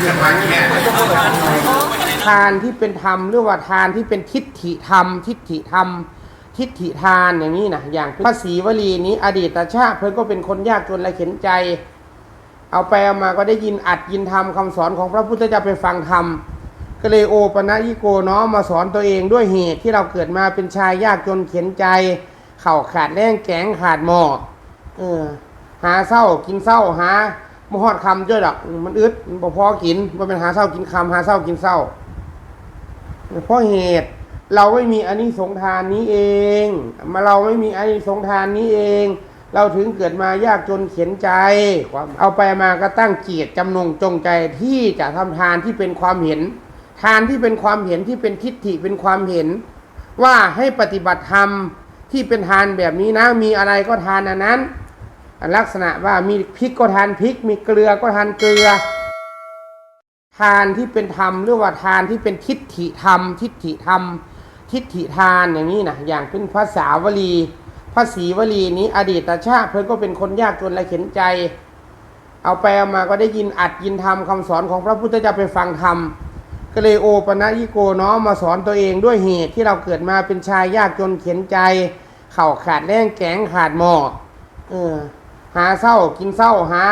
คือทานแค่ทานที่เป็นธรรมหรือว่าทานที่เป็นทิฏฐิธรรม ทิฏฐิธรรม ทิฏฐิทานอย่างนี้นะอย่างพระศรีวลีนี้ อดีตชาติเพิ่นก็เป็นคนยากจนและเข็นใจ เอาไปเอามาก็ได้ยินอัดยินธรรมคำสอนของพระพุทธเจ้าไปฟังธรรมก็เลยโอปนะยิโกเนาะมาสอนตัวเองด้วยเหตุที่เราเกิดมาเป็นชายยากจนเข็นใจ เข่าขาดแรงแกงขาดหมอเออหาเศร้ากินเศร้าหา บ่ฮอดคำด้วยดอกมันอึดมันบ่พอกินบ่เป็นหาเศร้ากินคำหาเศร้ากินเศร้าเพราะเหตุเราไม่มีอานิสงส์ทานนี้เอง มาเราไม่มีอานิสงส์ทานนี้เอง เราถึงเกิดมายากจนเข็นใจความเอาไปมาก็ตั้งเกียรติจำนงจงใจที่จะทำทานที่เป็นความเห็น ทานที่เป็นความเห็นที่เป็นทิฏฐิเป็นความเห็น ว่าให้ปฏิบัติธรรมที่เป็นทานแบบนี้นะ มีอะไรก็ทานอันนั้น ลักษณะว่ามีพริกก็ทานพริก มีเกลือก็ทานเกลือ ทานที่เป็นธรรมหรือว่าทานที่เป็นทิฏฐิธรรม ทิฏฐิธรรม ทิฏฐิทานอย่างนี้นะอย่างเป็นภาษาวลีภาษีวลีนี้อดีตชาติเพิ่นก็เป็นคนยากจนและเข็นใจ เอาไปเอามาก็ได้ยินอัดยินธรรมคำสอนของพระพุทธเจ้าไปฟังธรรมก็เลยโอปนะยิโกนาะมาสอนตัวเองด้วยเหตุที่เราเกิดมาเป็นชายยากจนเข็นใจ เข่าขาดแรงแกงขาดหมอเออ หาเศร้ากินเศร้าหา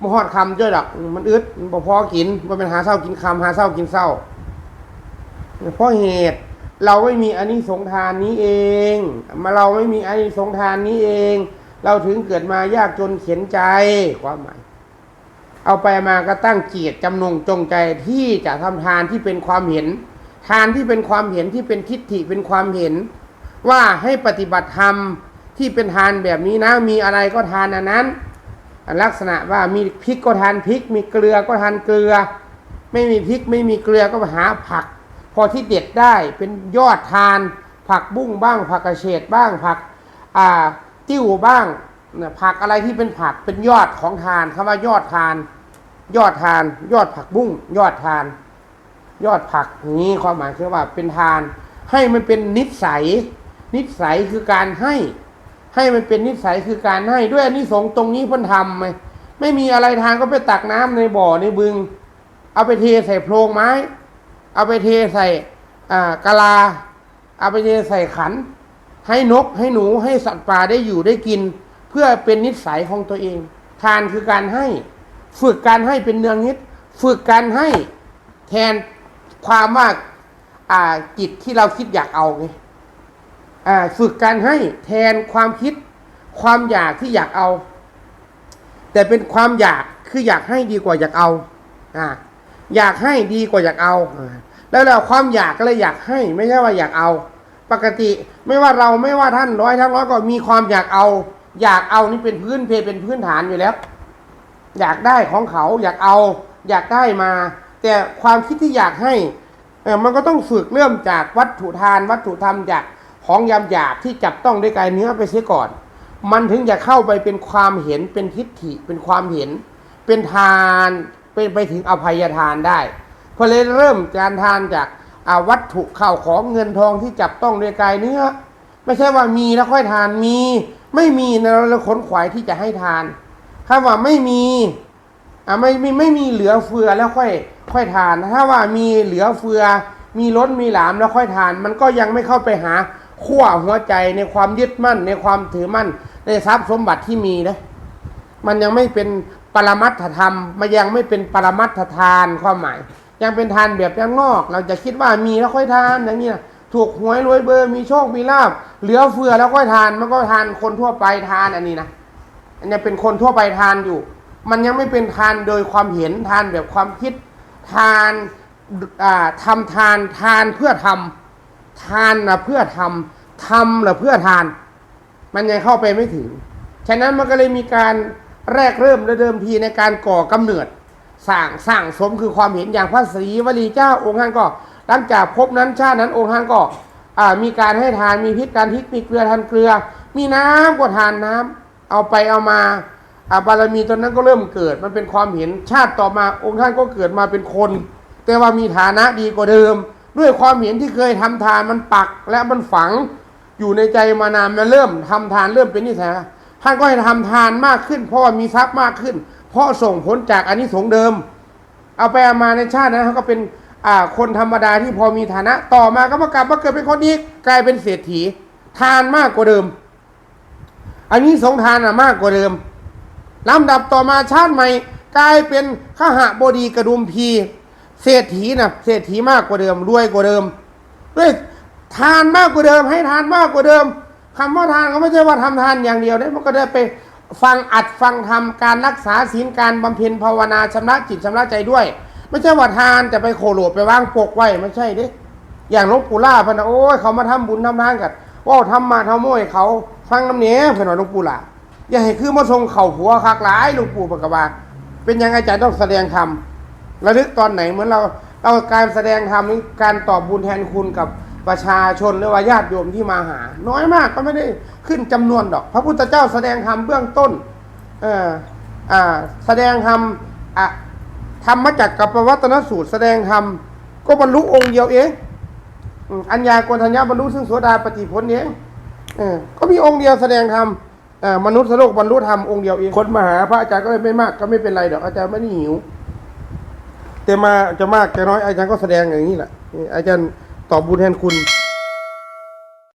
บ่ฮอดคำด้วยดอกมันอึดมันบ่พอกินบ่เป็นหาเศร้ากินคำหาเศร้ากินเศร้าเพราะเหตุเราไม่มีอานิสงส์ทานนี้เอง มาเราไม่มีอานิสงส์ทานนี้เอง เราถึงเกิดมายากจนเข็นใจความหมายเอาไปมาก็ตั้งเกียรติจำนงจงใจที่จะทำทานที่เป็นความเห็น ทานที่เป็นความเห็นที่เป็นทิฏฐิเป็นความเห็น ว่าให้ปฏิบัติธรรม ที่เป็นทานแบบนี้นะ มีอะไรก็ทานอันนั้น ลักษณะว่ามีพริกก็ทานพริก มีเกลือก็ทานเกลือ ไม่มีพริกไม่มีเกลือก็หาผัก พอที่เด็ดได้เป็นยอดทาน ผักบุ้งบ้าง ผักกระเฉดบ้างผักอ่าติ้วบ้างผักอะไรที่เป็นผักเป็นยอดของทานคำว่ายอดทาน ยอดทาน ยอดผักบุ้งยอดทาน ยอดผักนี้ความหมายคือว่าเป็นทาน ให้มันเป็นนิสัย นิสัยคือการให้ ให้มันเป็นนิสัยคือการให้ด้วยอันนี้สงส์ตรงนี้เพิ่นทำไหมไม่มีอะไรทานก็ไปตักน้ำในบ่อในบึง เอาไปเทใส่โพรงไม้ เอาไปเทใส่กะลา เอาไปเทใส่ขัน ให้นกให้หนูให้สัตว์ป่าได้อยู่ได้กิน เพื่อเป็นนิสัยของตัวเอง ทานคือการให้ ฝึกการให้เป็นเนืองนิด ฝึกการให้แทนความว่าอ่าจิตที่เราคิดอยากเอาไง ฝึกการให้แทนความคิด ความอยากที่อยากเอา แต่เป็นความอยากคืออยากให้ดีกว่าอยากเอาอ่าอยากให้ดีกว่าอยากเอา แล้วเราความอยากก็เลยอยากให้ ไม่ใช่ว่าอยากเอา ปกติไม่ว่าเราไม่ว่าท่านร้อยทั้งร้อยก็มีความอยากเอา อยากเอานี่เป็นพื้นเพเป็นพื้นฐานอยู่แล้ว อยากได้ของเขาอยากเอา อยากได้มา แต่ความคิดที่อยากให้มันก็ต้องฝึกเริ่มจากวัตถุทาน วัตถุธรรมจาก ของยำหยาบที่จับต้องด้วยกายเนื้อไปเสียก่อน มันถึงจะเข้าไปเป็นความเห็นเป็นทิฏฐิเป็นความเห็น เป็นทานเป็นไปถึงอภัยทานได้พอเลยเริ่มการทานจากาวัตถุข้าวของเงินทองที่จับต้องด้วยกายเนื้อ ไม่ใช่ว่ามีแล้วค่อยทานมี ไม่มีนะเราขนขวายที่จะให้ทานถ้าว่าไม่มีอ่าไม่ไม่ไม่มีเหลือเฟือแล้วค่อย ค่อยทาน ถ้าว่ามีเหลือเฟือ มีล้นมีหลามแล้วค่อยทาน มันก็ยังไม่เข้าไปหา ขั้วหัวใจในความยึดมั่น ในความถือมั่น ในทรัพย์สมบัติที่มีนะมันยังไม่เป็นปรมัตถธรรม มันยังไม่เป็นปรมัตถทานความหมาย ยังเป็นทานแบบยังนอก เราจะคิดว่ามีแล้วค่อยทานอย่างนี้นะถูกหวยรวยเบอร์มีโชคมีลาบเหลือเฟือแล้วค่อยทานมันก็ทานคนทั่วไปทานอันนี้นะอันนี้เป็นคนทั่วไปทานอยู่ มันยังไม่เป็นทานโดยความเห็นทานแบบความคิดทานอ่าทำทานทานเพื่อทำ ทานนะเพื่อทำทำนะเพื่อทาน มันยังเข้าไปไม่ถึง ฉะนั้นมันก็เลยมีการแรกเริ่มและเดิมทีในการก่อกำเนิดสร้างสร้างสมคือความเห็นอย่างพระศรีวลีเจ้าองค์ท่านก็ หลังจากพบนั้นชาตินั้นองค์ท่านก็มีการให้ทานมีพิษการพิษมีเกลือทานเกลือ มีน้ำก็ทานน้ำเอาไปเอามาอาบารมีตอนนั้นก็เริ่มเกิดมันเป็นความเห็นชาติต่อมาองค์ท่านก็เกิดมาเป็นคน แต่ว่ามีฐานะดีกว่าเดิม ด้วยความเห็นที่เคยทำทานมันปักและมันฝังอยู่ในใจมานานมันเริ่มทำทานเริ่มเป็นนิสัยท่านก็ให้ทำทานมากขึ้น เพราะว่ามีทรัพย์มากขึ้น เพราะส่งผลจากอานิสงส์เดิม เอาไปเอามาในชาตินั้นเขาก็เป็นอ่าคนธรรมดาที่พอมีฐานะ ต่อมาก็มากลับมาเกิดเป็นคนอีกกลายเป็นเศรษฐี ทานมากกว่าเดิม อันนี้สงทานอะมากกว่าเดิมลำดับต่อมาชาติใหม่กลายเป็นขหบดีกระดุมพี เศรษฐีนะเศรษฐีมากกว่าเดิมรวยกว่าเดิมด้วยทานมากกว่าเดิม ให้ทานมากกว่าเดิมคำว่าทานก็ไม่ใช่ว่าทำทานอย่างเดียวได้มันก็ได้ไปฟังอัดฟังทำการรักษาศีลการบำเพ็ญภาวนาชำระจิตชำระใจด้วย ไม่ใช่ว่าทานจะไปโคโลดไปวางปกไว้ไม่ใช่เด้อย่างลวงปู่ล่าพนนะโอ้ยเขามาทำบุญทำทานกันว่าทำมาทำโม่ยเขาฟังน้ำเนี้ยเพื่อนหลวงปู่ล่าอย่าให้คือมาทรงเข่าหัวคักหลายหลวงปู่ปกบาเป็นยังไงอาจารย์ต้องแสดงธรรม ระลึกตอนไหนเหมือนเราเราการแสดงธรรมการตอบบุญแทนคุณกับประชาชนหรือว่าญาติโยมที่มาหา น้อยมากก็ไม่ได้ขึ้นจำนวนดอก พระพุทธเจ้าแสดงธรรมเบื้องต้นเอออ่าแสดงธรรมอะธรรมจักกับปวัตนสูตร แสดงธรรมก็บรรลุองค์เดียวเองอัญญากรทัญญาบรรลุซึ่งโสดาปฏิผลเองเออก็มีองค์เดียวแสดงธรรมมนุษย์โลกบรรลุธรรมองค์เดียวเองคนมาหาพระอาจารย์ก็ไม่มากก็ไม่เป็นไรดอกอาจารย์ไม่ได้หิว แต่มาจะมากจะน้อยอาจารย์ก็แสดงอย่างนี้แหละอาจารย์ตอบบุญแทนคุณ